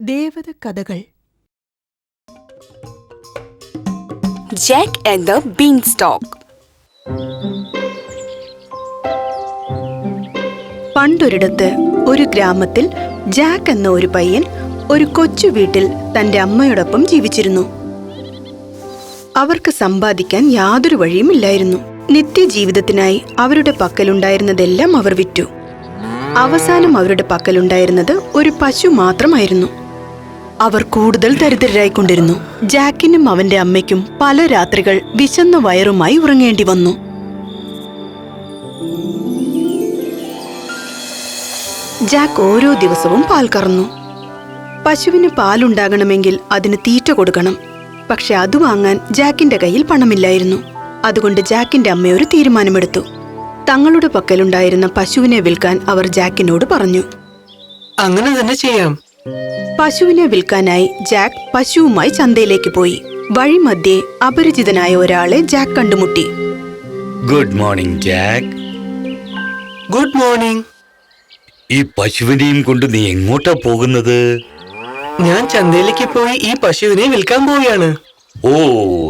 ദേവത കഥകൾ Jack and the beanstalk പണ്ടൊരിടത്ത് ഒരു ഗ്രാമത്തിൽ ജാക്ക് എന്ന ഒരു പയ്യൻ ഒരു കൊച്ചു വീട്ടിൽ തന്റെ അമ്മയോടൊപ്പം ജീവിച്ചിരുന്നു. അവർക്ക് സമ്പാദിക്കാൻ യാതൊരു വഴിയുമില്ലായിരുന്നു. നിത്യജീവിതത്തിനായി അവരുടെ പക്കലുണ്ടായിരുന്നതെല്ലാം അവർ വിറ്റു. അവസാനം അവരുടെ പക്കലുണ്ടായിരുന്നത് ഒരു പശു മാത്രമായിരുന്നു. അവർ കൂടുതൽ ദരിദ്രരായിക്കൊണ്ടിരുന്നു. ജാക്കിനും അവന്റെ അമ്മയ്ക്കും പല രാത്രികൾ വിശന്ന വയറുമായി ഉറങ്ങേണ്ടി വന്നു. ജാക്ക് ഓരോ ദിവസവും പാൽ കറന്നു. പശുവിന് പാലുണ്ടാകണമെങ്കിൽ അതിന് തീറ്റ കൊടുക്കണം. പക്ഷെ അത് വാങ്ങാൻ ജാക്കിന്റെ കയ്യിൽ പണമില്ലായിരുന്നു. അതുകൊണ്ട് ജാക്കിന്റെ അമ്മ ഒരു തീരുമാനമെടുത്തു. തങ്ങളുടെ പക്കലുണ്ടായിരുന്ന പശുവിനെ വിൽക്കാൻ അവർ ജാക്കിനോട് പറഞ്ഞു. അങ്ങനെ തന്നെ ചെയ്യാം. പശുവിനെ വിൽക്കാനായി ജാക്ക് പശുവുമായി ചന്തയിലേക്ക് പോയി. വഴിമധ്യേ അപരിചിതനായ ഒരാളെ ജാക്ക് കണ്ടുമുട്ടി. Good morning Jack good morning ഈ പശുവിനെയും കൊണ്ട് നീ എങ്ങോട്ടാ പോകുന്നത്? ഞാൻ ചന്തയിലേക്ക് പോയി ഈ പശുവിനെ വിൽക്കാൻ പോവുകയാണ്. ഓ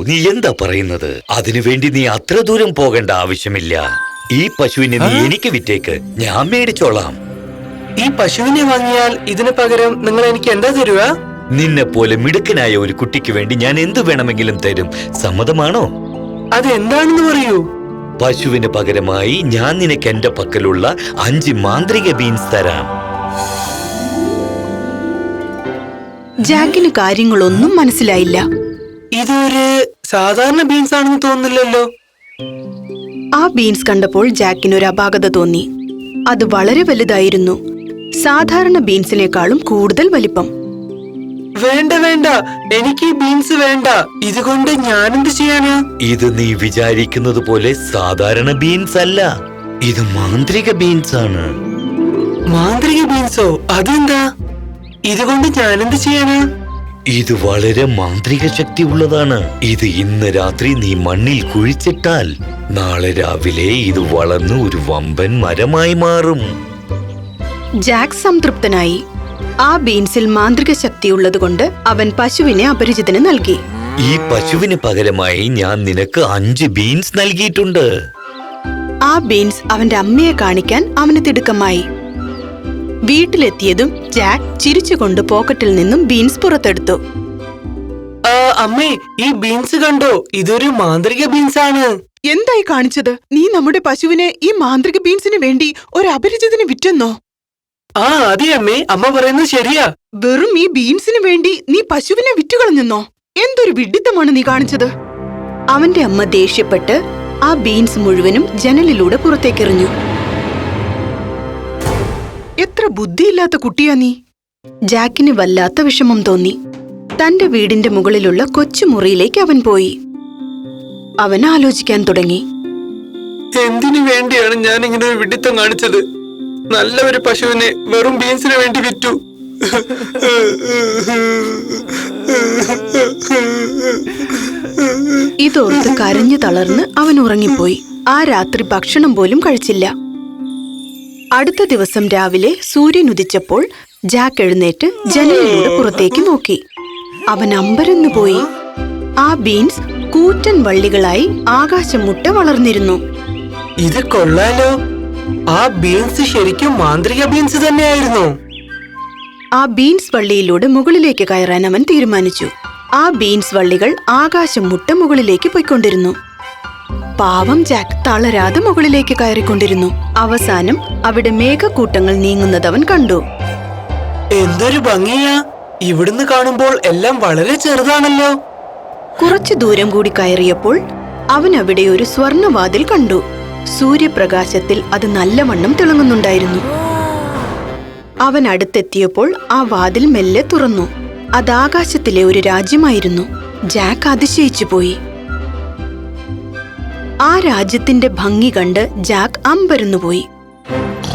നീ എന്താ പറയുന്നത്? അതിനു വേണ്ടി നീ അത്ര ദൂരം പോകേണ്ട ആവശ്യമില്ല. ഈ പശുവിനെ നീ എനിക്ക് വിറ്റേക്ക്. ഞാൻ മേടിച്ചോളാം. ഈ പശുവിനെ വാങ്ങിയാൽ ഇതിന് പകരം നിങ്ങൾ എനിക്ക് എന്താ തരുക? നിന്നെ പോലെ മിടുക്കനായ ഒരു കുട്ടിക്ക് വേണ്ടി ഞാൻ എന്തു വേണമെങ്കിലും തരും. സമ്മതമാണോ? അത് എന്താണെന്ന് പറയൂ. പശുവിന് പകരമായി ഞാൻ നിനക്ക് എന്റെ പക്കലുള്ള അഞ്ച് മാന്ത്രിക ബീൻസ് തരാം. ജാക്കിന് കാര്യങ്ങളൊന്നും മനസ്സിലായില്ല. ഇതൊരു സാധാരണ ബീൻസ് ആണെന്ന് തോന്നുന്നില്ലല്ലോ. ആ ബീൻസ് കണ്ടപ്പോൾ ജാക്കിന് ഒരു അപാകത തോന്നി. അത് വളരെ വലുതായിരുന്നു. സാധാരണ ബീൻസിനേക്കാളും കൂടുതൽ വലിപ്പം. വേണ്ട വേണ്ട. എനിക്ക് ഈ ബീൻസ് വേണ്ട. ഇതുകൊണ്ട് ഞാൻ എന്ത് ചെയ്യാനാ? ഇത് നീ വിചാരിക്കുന്നത് പോലെ സാധാരണ ബീൻസ് അല്ല ഇത് മാന്ത്രിക ബീൻസ് ആണ് മാന്ത്രിക ബീൻസോ? അതെന്താ? ഇതുകൊണ്ട് ഞാൻ എന്ത് ചെയ്യാനാ? ഇത് വളരെ മാന്ത്രിക ശക്തി ഉള്ളതാണ്. ഇത് ഇന്ന് രാത്രി നീ മണ്ണിൽ കുഴിച്ചിട്ടാൽ നാളെ രാവിലെ ഇത് വളർന്ന് ഒരു വമ്പൻ മരമായി മാറും. ജാക്ക് സംതൃപ്തനായി. ആ ബീൻസിൽ മാന്ത്രിക ശക്തിയുള്ളതുകൊണ്ട് അവൻ പശുവിനെ അപരിചിതന് നൽകി. ഈ പശുവിന് പകരമായി ഞാൻ നിനക്ക് അഞ്ച് ബീൻസ് നൽകിയിട്ടുണ്ട്. ആ ബീൻസ് അവന്റെ അമ്മയെ കാണിക്കാൻ അവന് തിടുക്കമായി. വീട്ടിലെത്തിയതും ജാക്ക് ചിരിച്ചുകൊണ്ട് പോക്കറ്റിൽ നിന്നും ബീൻസ് പുറത്തെടുത്തു. അമ്മേ ഈ ബീൻസ് കണ്ടോ? ഇതൊരു മാന്ത്രിക ബീൻസ് ആണ് എന്തായി കാണിച്ചത്? നീ നമ്മുടെ പശുവിനെ ഈ മാന്ത്രിക ബീൻസിന് വേണ്ടി ഒരു അപരിചിതന് വിറ്റെന്നോ? ആ അതെ അമ്മേ. അമ്മ പറയുന്നത് ശരിയാ. വെറും ഈ ബീൻസിന് വേണ്ടി നീ പശുവിനെ വിറ്റുകളഞ്ഞെന്നോ? എന്തൊരു വിഡിത്തമാണ് നീ കാണിച്ചത്? അവന്റെ അമ്മ ദേഷ്യപ്പെട്ട് ആ ബീൻസ് മുഴുവനും ജനലിലൂടെ പുറത്തേക്കെറിഞ്ഞു. എത്ര ബുദ്ധിയില്ലാത്ത കുട്ടിയാ നീ. ജാക്കിന് വല്ലാത്ത വിഷമം തോന്നി. തന്റെ വീടിന്റെ മുകളിലുള്ള കൊച്ചുമുറിയിലേക്ക് അവൻ പോയി. അവൻ ആലോചിക്കാൻ തുടങ്ങി. എന്തിനു വേണ്ടിയാണ് ഞാൻ ഇങ്ങനെ ഒരു വിഡിത്തം കാണിച്ചത്? നല്ല ഒരു പശുവിനെ വെറും ബീൻസിന് വേണ്ടി വിറ്റു. ഇതോർത്ത് കരഞ്ഞു തളർന്ന് അവൻ ഉറങ്ങിപ്പോയി. ആ രാത്രി ഭക്ഷണം പോലും കഴിച്ചില്ല. അടുത്ത ദിവസം രാവിലെ സൂര്യൻ ഉദിച്ചപ്പോൾ ജാക്ക് എഴുന്നേറ്റ് ജനലിലൂടെ പുറത്തേക്ക് നോക്കി. അവൻ അമ്പരന്നു പോയി. ആ ബീൻസ് കൂറ്റൻ വള്ളികളായി ആകാശം മുട്ട വളർന്നിരുന്നു. ഇത് കൊള്ളാലോ. ആ ബീൻസ് ശരിക്കും മാന്ത്രിക ബീൻസ് തന്നെയായിരുന്നു. ആ ബീൻസ് വള്ളിയിലൂടെ മുകളിലേക്ക് കയറാൻ അവൻ തീരുമാനിച്ചു. ആ ബീൻസ് വള്ളികൾ ആകാശം മുട്ട മുകളിലേക്ക് പോയിക്കൊണ്ടിരുന്നു. പാവം ജാക്ക് തളരാതെ മുകളിലേക്ക് കയറിക്കൊണ്ടിരുന്നു. അവസാനം അവിടെ മേഘക്കൂട്ടങ്ങൾ നീങ്ങുന്നത് അവൻ കണ്ടു. എന്തൊരു ഭംഗിയാ. ഇവിടുന്ന് കാണുമ്പോൾ എല്ലാം വളരെ ചെറുതാണല്ലോ. കുറച്ചു ദൂരം കൂടി കയറിയപ്പോൾ അവൻ അവിടെ ഒരു സ്വർണവാതിൽ കണ്ടു. സൂര്യപ്രകാശത്തിൽ അത് നല്ലവണ്ണം തിളങ്ങുന്നുണ്ടായിരുന്നു. അവൻ അടുത്തെത്തിയപ്പോൾ ആ വാതിൽ മെല്ലെ തുറന്നു. അത് ആകാശത്തിലെ ഒരു രാജ്യമായിരുന്നു. ജാക്ക് അതിശയിച്ചു പോയി. ആ രാജ്യത്തിന്റെ ഭംഗി കണ്ട് ജാക്ക് അമ്പരന്നുപോയി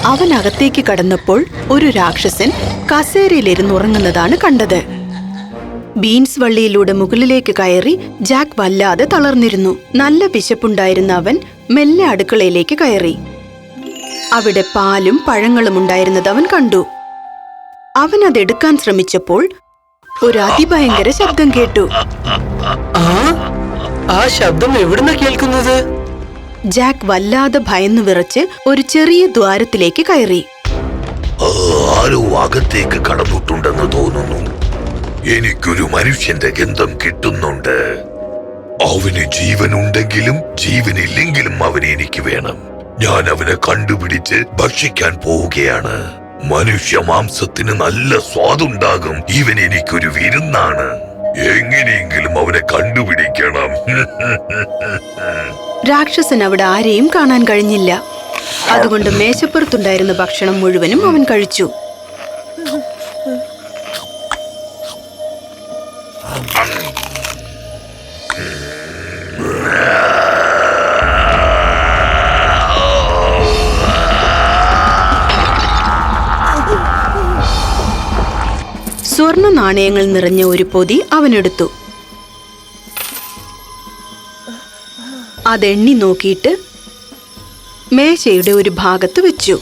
അവൻ അകത്തേക്ക് കടന്നപ്പോൾ ഒരു രാക്ഷസൻ കസേരയിലിരുന്നുറങ്ങുന്നതാണ് കണ്ടത്. ബീൻസ് വള്ളിയിലൂടെ മുകളിലേക്ക് കയറി ജാക്ക് വല്ലാതെ തളർന്നിരുന്നു. നല്ല വിശപ്പുണ്ടായിരുന്ന അവൻ മെല്ലെ അടുക്കളയിലേക്ക് കയറി. അവിടെ പാലും പഴങ്ങളും ഉണ്ടായിരുന്നത് അവൻ കണ്ടു. അവൻ അതെടുക്കാൻ ശ്രമിച്ചപ്പോൾ ഒരു അതിഭയങ്കര ശബ്ദം കേട്ടു. ആ? ആ ശബ്ദം എവിടുന്ന കേൾക്കുന്നത്? ജാക്ക് വല്ലാതെ ഭയന്നു വിറച്ച് ഒരു ചെറിയ ദ്വാരത്തിലേക്ക് കയറി. ആരോ അകത്തേക്ക് കടന്നിട്ടുണ്ടെന്ന് തോന്നുന്നു. എനിക്കൊരു മനുഷ്യന്റെ ഗന്ധം കിട്ടുന്നുണ്ട്. അവന് ജീവനുണ്ടെങ്കിലും ജീവനില്ലെങ്കിലും അവനെ എനിക്ക് വേണം. ഞാൻ അവനെ കണ്ടുപിടിച്ച് ഭക്ഷിക്കാൻ പോവുകയാണ്. മനുഷ്യ മാംസത്തിന് നല്ല സ്വാദുണ്ടാകും. ഇവൻ എനിക്കൊരു വിരുന്നാണ്. എങ്ങനെയെങ്കിലും അവനെ കണ്ടുപിടിക്കണം. രാക്ഷസൻ അവിടെ ആരെയും കാണാൻ കഴിഞ്ഞില്ല. അതുകൊണ്ട് മേശപ്പുറത്തുണ്ടായിരുന്ന ഭക്ഷണം മുഴുവനും അവൻ കഴിച്ചു. സ്വർണ നാണയങ്ങൾ നിറഞ്ഞ ഒരു പൊതി അവനെടുത്തു. അതെണ്ണി നോക്കിയിട്ട് മേശയുടെ ഒരു ഭാഗത്ത് വെച്ചു.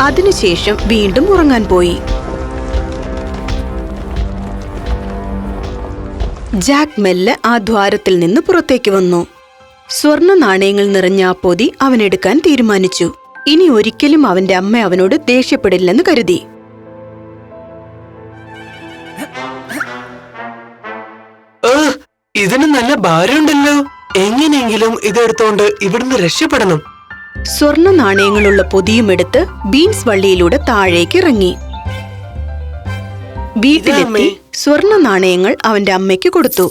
അതിനുശേഷം വീണ്ടും ഉറങ്ങാൻ പോയി. ജാക്ക് മെല്ലെ ആ ദ്വാരത്തിൽ നിന്ന് പുറത്തേക്ക് വന്നു. സ്വർണ നാണയങ്ങൾ നിറഞ്ഞ ആ പൊതി അവനെടുക്കാൻ തീരുമാനിച്ചു. ഇനി ഒരിക്കലും അവന്റെ അമ്മ അവനോട് ദേഷ്യപ്പെടില്ലെന്ന് കരുതി. ഇതിന് നല്ല ഭാരമുണ്ടല്ലോ. എങ്ങനെയെങ്കിലും ഇതെടുത്തോണ്ട് ഇവിടുന്ന് രക്ഷപ്പെടണം. സ്വർണ നാണയങ്ങളുള്ള പൊതിയും എടുത്ത് ബീൻസ് വള്ളിയിലൂടെ താഴേക്ക് ഇറങ്ങി. വീട്ടിലെത്തി. സ്വർണ നാണയങ്ങൾ അവന്റെ അമ്മയ്ക്ക് കൊടുത്തു.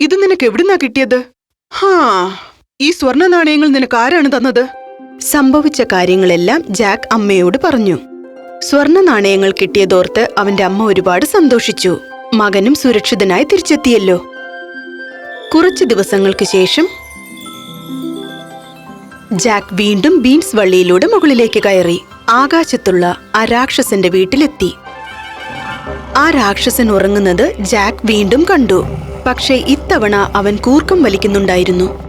ഇത് നിനക്ക് എവിടുന്നാ കിട്ടിയത്? ഹാ ഈ സ്വർണ നാണയങ്ങൾ നിനക്ക് ആരാണ് തന്നത്? സംഭവിച്ച കാര്യങ്ങളെല്ലാം ജാക്ക് അമ്മയോട് പറഞ്ഞു. സ്വർണ നാണയങ്ങൾ കിട്ടിയതോർത്ത് അവന്റെ അമ്മ ഒരുപാട് സന്തോഷിച്ചു. മകനും സുരക്ഷിതനായി തിരിച്ചെത്തിയല്ലോ. കുറച്ചു ദിവസങ്ങൾക്ക് ശേഷം ജാക്ക് വീണ്ടും ബീൻസ് വള്ളിയിലൂടെ മുകളിലേക്ക് കയറി. ആകാശത്തുള്ള ആ രാക്ഷസന്റെ വീട്ടിലെത്തി. ആ രാക്ഷസൻ ഉറങ്ങുന്നത് ജാക്ക് വീണ്ടും കണ്ടു. പക്ഷേ ഇത്തവണ അവൻ കൂർക്കം വലിക്കുന്നുണ്ടായിരുന്നു.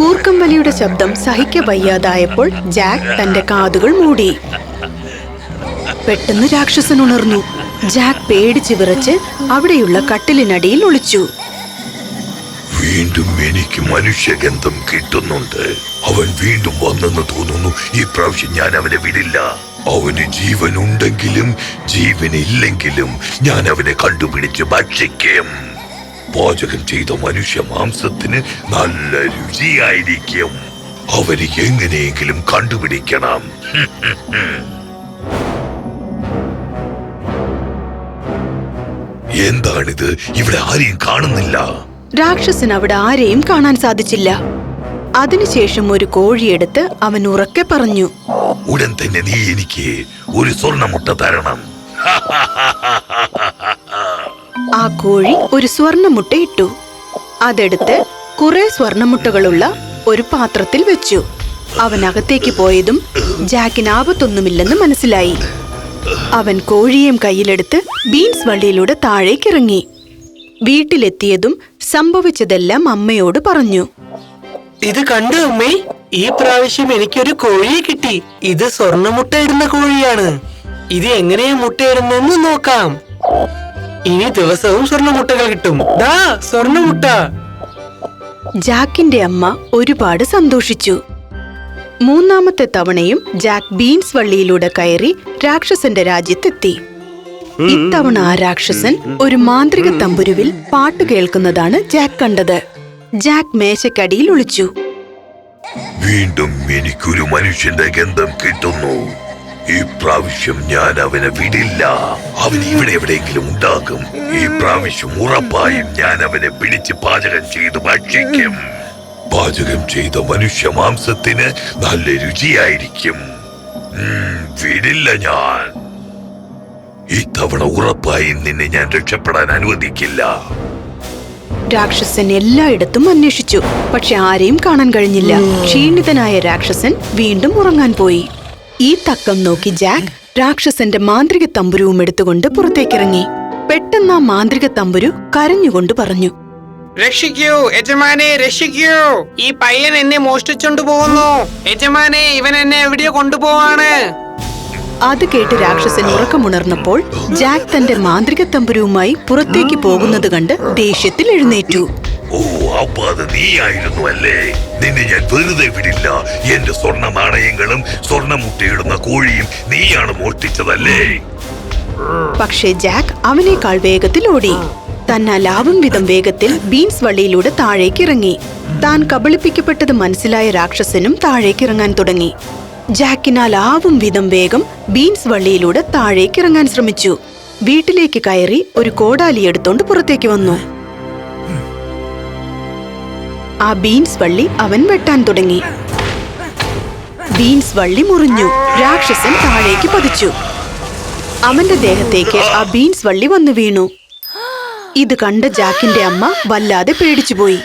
കൂർക്കം വലിയുടെ ശബ്ദം സഹിക്ക വയ്യാതായപ്പോൾ ജാക്ക് തന്റെ കാതുകൾ മൂടി. പെട്ടെന്ന് രാക്ഷസൻ ഉണർന്നു. ജാക്ക് പേടിച്ച് വിറച്ച് അവിടെയുള്ള കട്ടിലിനടിയിൽ ഒളിച്ചു. വീണ്ടും എനിക്ക് മനുഷ്യഗന്ധം കിട്ടുന്നുണ്ട്. അവൻ വീണ്ടും വന്നെന്ന് തോന്നുന്നു ഈ പ്രാവശ്യം ഞാൻ അവനെ വിടില്ല. അവന് ജീവനുണ്ടെങ്കിലും ജീവനില്ലെങ്കിലും ഞാൻ അവനെ കണ്ടുപിടിച്ച് ഭക്ഷിക്കും. പാചകം ചെയ്ത മനുഷ്യ മാംസത്തിന് നല്ല രുചിയായിരിക്കും. അവന് എങ്ങനെയെങ്കിലും കണ്ടുപിടിക്കണം. എന്താണിത്? ഇവിടെ ആരെയും കാണുന്നില്ല. രാക്ഷസൻ അവിടെ ആരെയും കാണാൻ സാധിച്ചില്ല. അതിനുശേഷം ഒരു കോഴിയെടുത്ത് അവൻ ഉറക്കെ പറഞ്ഞു. ഉടൻ തന്നെ നീ എനിക്ക് ഒരു സ്വർണമുട്ട തരണം. ആ കോഴി ഒരു സ്വർണമുട്ട ഇട്ടു. അതെടുത്ത് കുറെ സ്വർണമുട്ടകളുള്ള ഒരു പാത്രത്തിൽ വെച്ചു. അവൻ അകത്തേക്ക് പോയതും ജാക്കിന് ആപത്തൊന്നുമില്ലെന്ന് മനസ്സിലായി. അവൻ കോഴിയും കയ്യിലെടുത്ത് ബീൻസ് വള്ളിയിലൂടെ താഴേക്കിറങ്ങി. വീട്ടിലെത്തിയതും സംഭവിച്ചതെല്ലാം അമ്മയോട് പറഞ്ഞു. ഇത് കണ്ടു അമ്മേ? ഈ പ്രാവശ്യം എനിക്കൊരു കോഴിയെ കിട്ടി. ഇത് സ്വർണമുട്ട ഇടുന്ന കോഴിയാണ്. ഇത് എങ്ങനെയാ മുട്ടയിടുന്നെന്ന് നോക്കാം. ഇനി ദിവസവും സ്വർണമുട്ടകൾ കിട്ടും. ദാ സ്വർണമുട്ട ജാക്കിന്റെ അമ്മ ഒരുപാട് സന്തോഷിച്ചു. മൂന്നാമത്തെ തവണയും ജാക്ക് ബീൻസ് വള്ളിയിലൂടെ കയറി രാക്ഷസന്റെ രാജ്യത്തെത്തി. ഇത്തവണ ആ രാക്ഷസൻ ഒരു മാന്ത്രിക തമ്പുരുവിൽ പാട്ട് കേൾക്കുന്നതാണ് ജാക്ക് കണ്ടത്. ജാക്ക് മേശക്കടിയിൽ ഒളിച്ചു. വീണ്ടും എനിക്കൊരു മനുഷ്യന്റെ ഗന്ധം കിട്ടുന്നു. ഈ പ്രാവശ്യം ഞാൻ അവനെ വിടില്ല. അവൻ ഇവിടെ എവിടെയെങ്കിലും ഉണ്ടാകും. ഈ പ്രാവശ്യം ഉറപ്പായും ഞാൻ അവനെ പിടിച്ച് പാചകം ചെയ്ത് ഭക്ഷിക്കും. പാചകം ചെയ്ത മനുഷ്യ മാംസത്തിന് നല്ല രുചിയായിരിക്കും. വിടില്ല ഞാൻ. ഇത്തവണ ഉറപ്പായും നിന്നെ ഞാൻ രക്ഷപ്പെടാൻ അനുവദിക്കില്ല. രാക്ഷസൻ എല്ലായിടത്തും അന്വേഷിച്ചു. പക്ഷെ ആരെയും കാണാൻ കഴിഞ്ഞില്ല. ക്ഷീണിതനായ രാക്ഷസൻ വീണ്ടും ഉറങ്ങാൻ പോയി. ഈ തക്കം നോക്കി ജാക്ക് രാക്ഷസന്റെ മാന്ത്രിക തമ്പുരുവും എടുത്തുകൊണ്ട് പുറത്തേക്കിറങ്ങി. പെട്ടെന്ന് ആ മാന്ത്രിക തമ്പുരു കരഞ്ഞുകൊണ്ട് പറഞ്ഞു രക്ഷിക്കൂ യജമാനെ രക്ഷിക്കൂ. ഈ പയ്യൻ എന്നെ മോഷ്ടിച്ചോണ്ട് പോകുന്നു. യജമാനെ ഇവൻ എന്നെ എവിടെയോ കൊണ്ടുപോവാണ്. അത് കേട്ട് രാക്ഷസൻ ഉറക്കമുണർന്നപ്പോൾ ജാക്ക് തന്റെ മാന്ത്രിക തമ്പുരുവുമായി പുറത്തേക്ക് പോകുന്നത് കണ്ട് ദേഷ്യത്തിൽ എഴുന്നേറ്റു. ഓ അപ്പൊ അത് നീയായിരുന്നു അല്ലേ നിന്നെ ഞാൻ വെറുതെ വിടില്ല. എന്റെ സ്വർണ നാണയങ്ങളും സ്വർണ മുട്ടയിടുന്ന കോഴിയും നീയാണ് മോഷ്ടിച്ചതല്ലേ? പക്ഷേ ജാക്ക് അവനേക്കാൾ വേഗത്തിൽ ഓടി. തന്നാലാവും വിധം വേഗത്തിൽ ബീൻസ് വള്ളിയിലൂടെ താഴേക്ക് ഇറങ്ങി. താൻ കബളിപ്പിക്കപ്പെട്ടത് മനസ്സിലായ രാക്ഷസനും താഴേക്ക് ഇറങ്ങാൻ തുടങ്ങി. ജാക്കിനാൽ ആവും വിധം വേഗം ബീൻസ് വള്ളിയിലൂടെ താഴേക്ക് ഇറങ്ങാൻ ശ്രമിച്ചു. വീട്ടിലേക്ക് കയറി ഒരു കോടാലി എടുത്തോണ്ട് പുറത്തേക്ക് വന്നു. ആ ബീൻസ് വള്ളി അവൻ വെട്ടാൻ തുടങ്ങി. ബീൻസ് വള്ളി മുറിഞ്ഞു. രാക്ഷസൻ താഴേക്ക് പതിച്ചു. അവന്റെ ദേഹത്തേക്ക് ആ ബീൻസ് വള്ളി വന്നു വീണു. ഇത് കണ്ട ജാക്കിന്റെ അമ്മ വല്ലാതെ പേടിച്ചുപോയി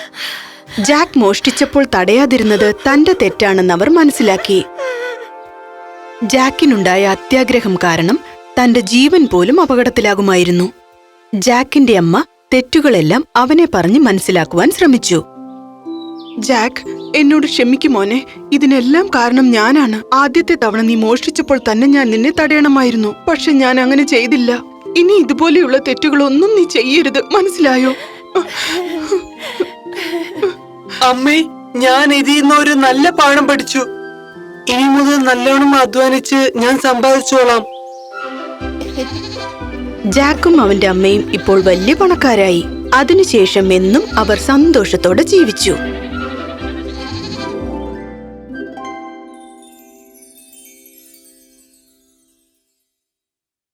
ജാക്ക് മോഷ്ടിച്ചപ്പോൾ തടയാതിരുന്നത് തന്റെ തെറ്റാണെന്ന് അവർ മനസ്സിലാക്കി. ജാക്കിനുണ്ടായ അത്യാഗ്രഹം കാരണം തന്റെ ജീവൻ പോലും അപകടത്തിലാകുമായിരുന്നു. ജാക്കിന്റെ അമ്മ തെറ്റുകളെല്ലാം അവനെ പറഞ്ഞ് മനസ്സിലാക്കുവാൻ ശ്രമിച്ചു. ജാക്ക് എന്നോട് ക്ഷമിക്കുമോനെ ഇതിനെല്ലാം കാരണം ഞാനാണ്. ആദ്യത്തെ തവണ നീ മോഷ്ടിച്ചപ്പോൾ തന്നെ ഞാൻ നിന്നെ തടയണമായിരുന്നു. പക്ഷെ ഞാൻ അങ്ങനെ ചെയ്തില്ല. ഇനി ഇതുപോലെയുള്ള തെറ്റുകളൊന്നും നീ ചെയ്യരുത്. മനസ്സിലായോ? അമ്മേ ഞാൻ ഇതിൽ നിന്ന് ഒരു നല്ല പാഠം പഠിച്ചു. ഇനി മുതൽ നല്ലോണം അധ്വാനിച്ച് ഞാൻ സമ്പാദിച്ചോളാം. ജാക്കും അവന്റെ അമ്മയും ഇപ്പോൾ വലിയ പണക്കാരായി. അതിനുശേഷം എന്നും അവർ സന്തോഷത്തോടെ ജീവിച്ചു.